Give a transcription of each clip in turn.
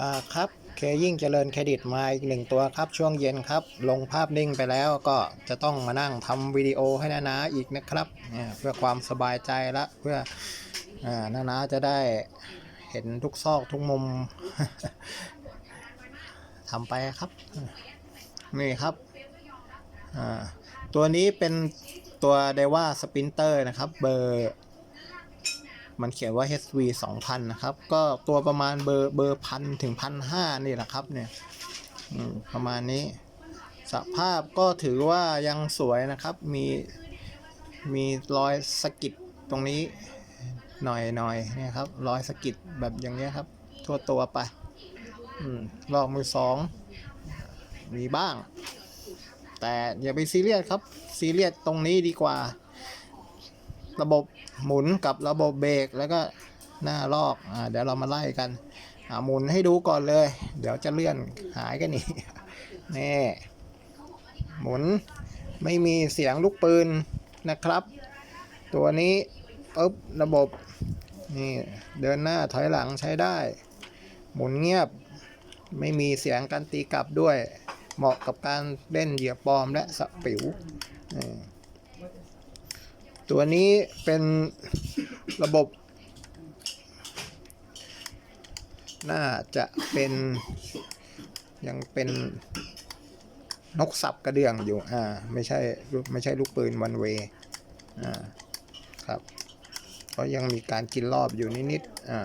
อ่าครับเคยิ่งเจริญเครดิตมาอีกหนึ่งตัวครับช่วงเย็นครับ ลงภาพนิ่งไปแล้วก็จะต้องมานั่งทำวิดีโอให้นานาอีกนะครับเนี่ยเพื่อความสบายใจละเพื่ออ่านานาจะได้เห็นทุกซอกทุกมุม ทำไปครับ นี่ครับตัวนี้เป็นตัวเดว่าสปินเตอร์นะครับ เบอร์ มันเขียนว่า HV 2000 นะครับ ก็ตัวประมาณเบอร์เบอร์พันถึงพันห้านี่แหละครับเนี่ยประมาณนี้ สภาพก็ถือว่ายังสวยนะครับ มีมีรอยสกิดตรงนี้หน่อยหน่อยเนี่ยครับรอยสกิดแบบอย่างเงี้ยครับ ทั่วตัวไปอลอกมือสองมีบ้าง แต่อย่าไปซีเรียสครับ ซีเรียสตรงนี้ดีกว่า ระบบหมุนกับระบบเบรกแล้วก็หน้าลอกอ่าเดี๋ยวเรามาไล่กันอ่าหมุนให้ดูก่อนเลย เดี๋ยวจะเลื่อนหายกันนี่นี่หมุนไม่มีเสียงลูกปืนนะครับ ตัวนี้ปุ๊บระบบนี่เดินหน้าถอยหลังใช้ได้ หมุนเงียบไม่มีเสียงการตีกลับด้วย เหมาะกับการเล่นเหยียบปลอมและสปิว ตัวนี้เป็นระบบ น่าจะเป็นยังเป็นนกสับกระเดื่องอยู่ อ่า ไม่ใช่ไม่ใช่ลูกปืนวันเว อ่า ครับเพราะยังมีการกินรอบอยู่นิดๆ อ่า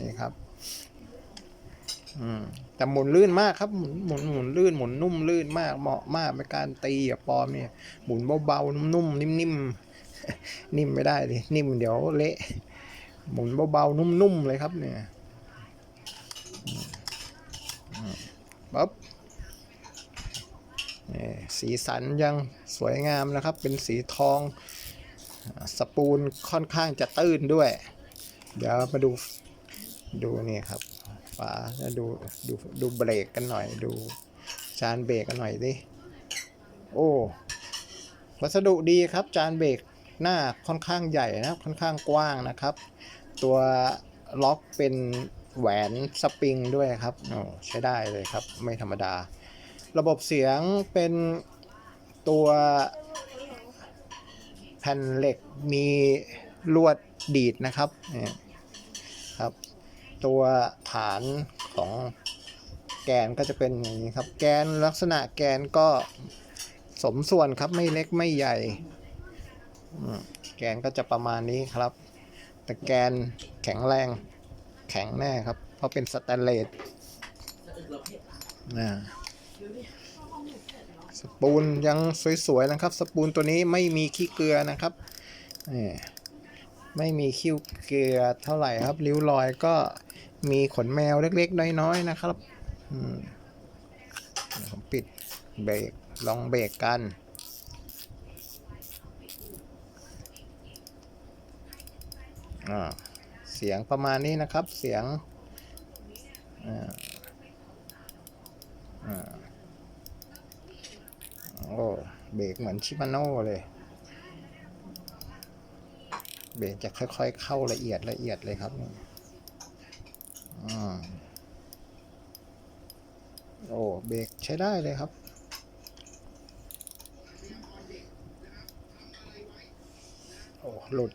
นี่ครับ อืม แต่หมุนลื่นมากครับ หมุนหมุนหมุนลื่น หมุนนุ่มลื่นมาก เหมาะมากในการตีอะปอมเนี่ย หมุนเบาๆ นุ่มๆ นิ่มๆ นิ่มไม่ได้ดินิ่มเดี๋ยวเละหมุนเบาๆนุ่มๆเลยครับเนี่ยปั๊บนี่สีสันยังสวยงามนะครับ เป็นสีทองสปูลค่อนข้างจะตื้นด้วย เดี๋ยวมาดูดูนี่ครับฝาแล้วดูดูดูเบรกกันหน่อย ดูจานเบรกกันหน่อยดิโอ้วัสดุดีครับจานเบรก หน้าค่อนข้างใหญ่นะค่อนข้างกว้างนะครับ ตัวล็อกเป็นแหวนสปริงด้วยครับโอ้ใช้ได้เลยครับ ไม่ธรรมดา ระบบเสียงเป็นตัวแผ่นเหล็กมีลวดดีดนะครับนี่ครับ ตัวฐานของแกนก็จะเป็นอย่างนี้ครับ แกนลักษณะแกนก็สมส่วนครับไม่เล็กไม่ใหญ่ แกนก็จะประมาณนี้ครับ แต่แกนแข็งแรงแข็งแน่ครับ เพราะเป็นสแตนเลสนะสปูนยังสวยๆนะครับ สปูนตัวนี้ไม่มีขี้เกลือนะครับนี่ไม่มีขี้เกลือเท่าไหร่ครับ ริ้วรอยก็มีขนแมวเล็กๆ น้อยๆนะครับผมปิดเบรกลองเบรกกัน อ่า เสียงประมาณนี้นะครับ เสียงอ่าอ่าโอ้เบรกเหมือนชิมาโน่เลย เบรกจะค่อยๆเข้าละเอียดละเอียดเลยครับอ่าโอ้เบรกใช้ได้เลยครับโอ้หลุด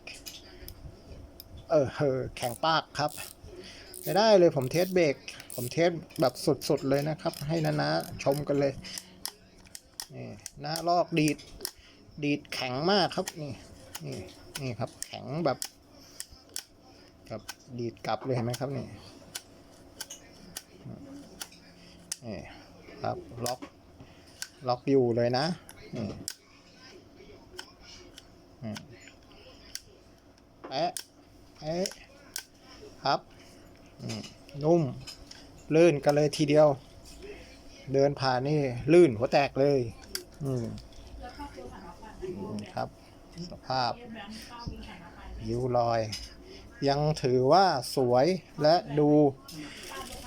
ออเออแข็งปากครับไม่ได้เลยผมเทสเบรกผมเทสแบบสุดๆเลยนะครับ ให้นานาชมกันเลยนี่น้าลอกดีดดีดแข็งมากครับนี่นี่นี่ครับแข็งแบบกับดีดกลับเลยเห็นไหมครับนี่นี่ครับล็อกล็อกอยู่เลยนะนี่อืมแปะ แปะครับอืมนุ่ม ลื่นกันเลยทีเดียว เดินผ่านนี่ ลื่นหัวแตกเลย อืมครับ สภาพยิ้วรอย ยังถือว่าสวยและดู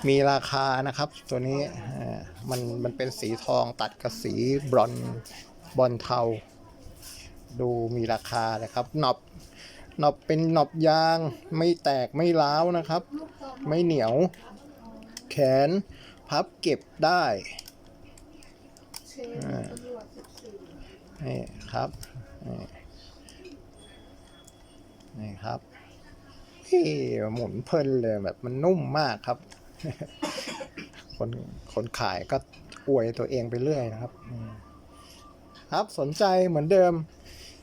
มีราคานะครับ ตัวนี้อ่ามันมันเป็นสีทองตัดกับสีบรอนซ์บอลเทา ดูมีราคาเลยครับหนอบ หนอบเป็นหนอบยาง ไม่แตกไม่ร้าวนะครับ ไม่เหนียว แขนพับเก็บได้นี่ครับนี่ครับพี่หมุนเพลินเลยแบบมันนุ่มมากครับ คนคนขายก็อวยตัวเองไปเรื่อยนะครับ ครับสนใจเหมือนเดิม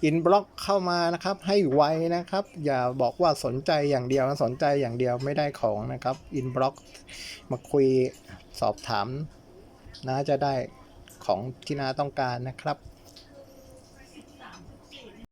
อินบล็อกเข้ามานะครับ ให้ไวนะครับ อย่าบอกว่าสนใจอย่างเดียวนะสนใจอย่างเดียวไม่ได้ของนะครับอินบล็อกมาคุยสอบถามนะจะได้ของที่นาต้องการนะครับ